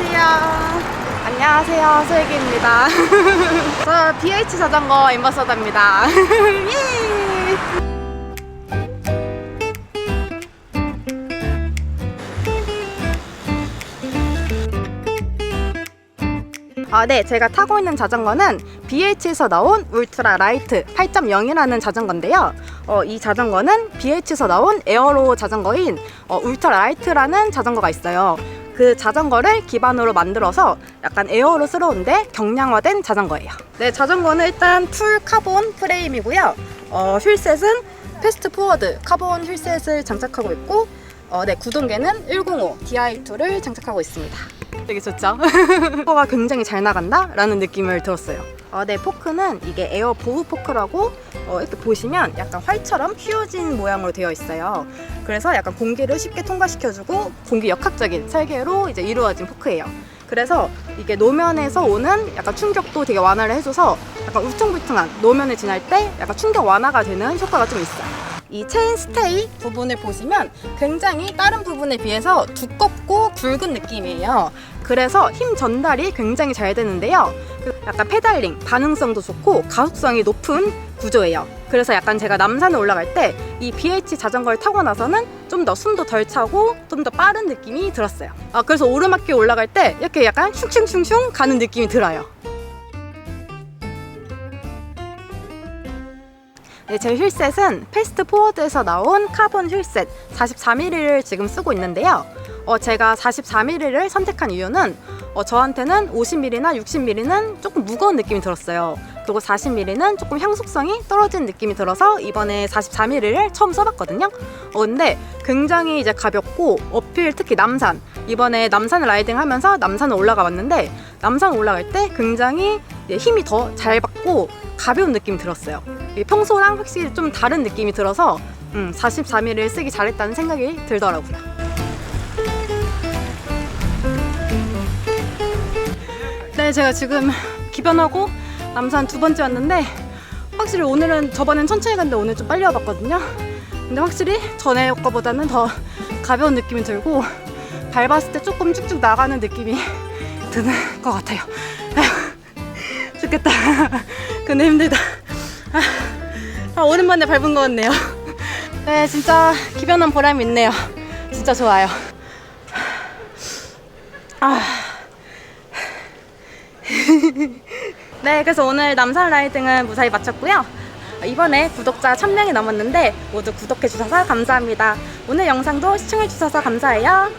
안녕하세요. 안녕하세요. 소혜기입니다. 저 BH 자전거 엠버서더입니다. 예! 아, 네. 제가 타고 있는 자전거는 BH에서 나온 울트라 라이트 8.0이라는 자전거인데요. 어, 이 자전거는 BH에서 나온 에어로 자전거인 어, 울트라 라이트라는 자전거가 있어요. 그 자전거를 기반으로 만들어서 약간 에어로스러운데 경량화된 자전거예요. 네, 자전거는 일단 풀 카본 프레임이고요. 어, 휠셋은 패스트 포워드 카본 휠셋을 장착하고 있고 어, 네, 구동계는 105 DI2를 장착하고 있습니다. 되게 좋죠? 포크가 굉장히 잘 나간다? 라는 느낌을 들었어요. 어, 네, 포크는 이게 에어 보호 포크라고 어, 이렇게 보시면 약간 활처럼 휘어진 모양으로 되어 있어요. 그래서 약간 공기를 쉽게 통과시켜주고 공기 역학적인 설계로 이제 이루어진 포크예요. 그래서 이게 노면에서 오는 약간 충격도 되게 완화를 해줘서 약간 울퉁불퉁한 노면을 지날 때 약간 충격 완화가 되는 효과가 좀 있어요. 이 체인 스테이 부분을 보시면 굉장히 다른 부분에 비해서 두껍고 굵은 느낌이에요. 그래서 힘 전달이 굉장히 잘 되는데요. 그 약간 페달링, 반응성도 좋고 가속성이 높은 구조예요. 그래서 약간 제가 남산에 올라갈 때 이 BH 자전거를 타고 나서는 좀 더 숨도 덜 차고 좀 더 빠른 느낌이 들었어요. 아, 그래서 오르막길 올라갈 때 이렇게 약간 슝슝슝슝 가는 느낌이 들어요. 네, 제 휠셋은 패스트 포워드에서 나온 카본 휠셋 44mm를 지금 쓰고 있는데요. 어, 제가 44mm를 선택한 이유는 어, 저한테는 50mm나 60mm는 조금 무거운 느낌이 들었어요. 그리고 40mm는 조금 향속성이 떨어진 느낌이 들어서 이번에 44mm를 처음 써봤거든요. 어, 근데 굉장히 이제 가볍고 어필 특히 남산 이번에 남산을 라이딩 하면서 남산을 올라가 봤는데 남산 올라갈 때 굉장히 힘이 더 잘 받고 가벼운 느낌이 들었어요. 평소랑 확실히 좀 다른 느낌이 들어서 음, 44mm를 쓰기 잘했다는 생각이 들더라고요. 네, 제가 지금 기변하고 남산 두 번째 왔는데 확실히 오늘은 저번엔 천천히 갔는데 오늘 좀 빨리 와봤거든요. 근데 확실히 전에 거보다는 더 가벼운 느낌이 들고 밟았을 때 조금 쭉쭉 나가는 느낌이 드는 것 같아요. 아휴, 죽겠다. 근데 힘들다. 아, 오랜만에 밟은 것 같네요. 네, 진짜 기변한 보람이 있네요. 진짜 좋아요. 아. 네, 그래서 오늘 남산 라이딩은 무사히 마쳤고요. 이번에 구독자 1000명이 넘었는데 모두 구독해주셔서 감사합니다. 오늘 영상도 시청해주셔서 감사해요.